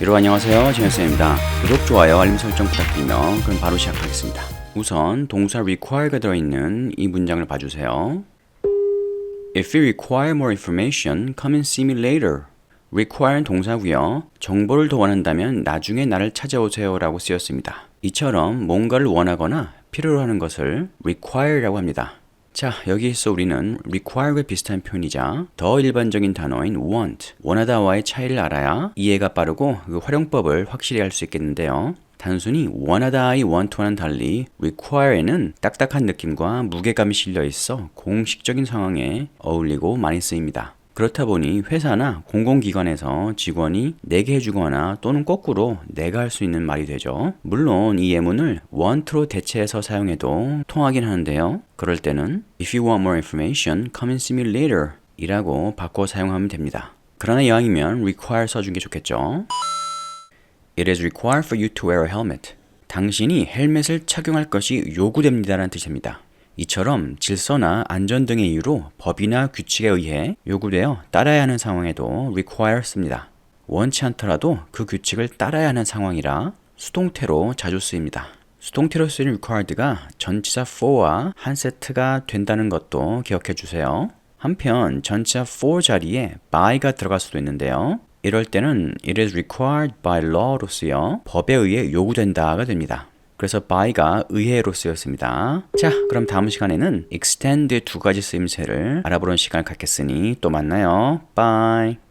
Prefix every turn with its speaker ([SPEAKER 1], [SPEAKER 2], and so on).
[SPEAKER 1] 여러분 안녕하세요. 진현쌤입니다. 구독, 좋아요, 알림 설정 부탁드리며 그럼 바로 시작하겠습니다. 우선 동사 require가 들어있는 이 문장을 봐주세요. If you require more information, come and see me later. require는 동사고요. 정보를 더 원한다면 나중에 나를 찾아오세요 라고 쓰였습니다. 이처럼 뭔가를 원하거나 필요로 하는 것을 require라고 합니다 자, 여기에서 우리는 require과 비슷한 표현이자 더 일반적인 단어인 want, 원하다와의 차이를 알아야 이해가 빠르고 그 활용법을 확실히 알수 있겠는데요. 단순히 원하다의 want와는 달리 require에는 딱딱한 느낌과 무게감이 실려 있어 공식적인 상황에 어울리고 많이 쓰입니다. 그렇다 보니 회사나 공공기관에서 직원이 내게 해주거나 또는 거꾸로 내가 할 수 있는 말이 되죠. 물론 이 예문을 want로 대체해서 사용해도 통하긴 하는데요. 그럴 때는 if you want more information, come and see me later 이라고 바꿔 사용하면 됩니다. 그러나 이왕이면 require 써준 게 좋겠죠. It is required for you to wear a helmet. 당신이 헬멧을 착용할 것이 요구됩니다라는 뜻입니다. 이처럼 질서나 안전 등의 이유로 법이나 규칙에 의해 요구되어 따라야 하는 상황에도 require 씁니다. 원치 않더라도 그 규칙을 따라야 하는 상황이라 수동태로 자주 쓰입니다. 수동태로 쓰인 required가 전치사 for와 한 세트가 된다는 것도 기억해 주세요. 한편 전치사 for 자리에 by가 들어갈 수도 있는데요. 이럴 때는 it is required by law로 쓰여 법에 의해 요구된다가 됩니다. 그래서 by가 의해로 쓰였습니다. 자, 그럼 다음 시간에는 extend의 두 가지 쓰임새를 알아보는 시간을 갖겠으니 또 만나요. Bye.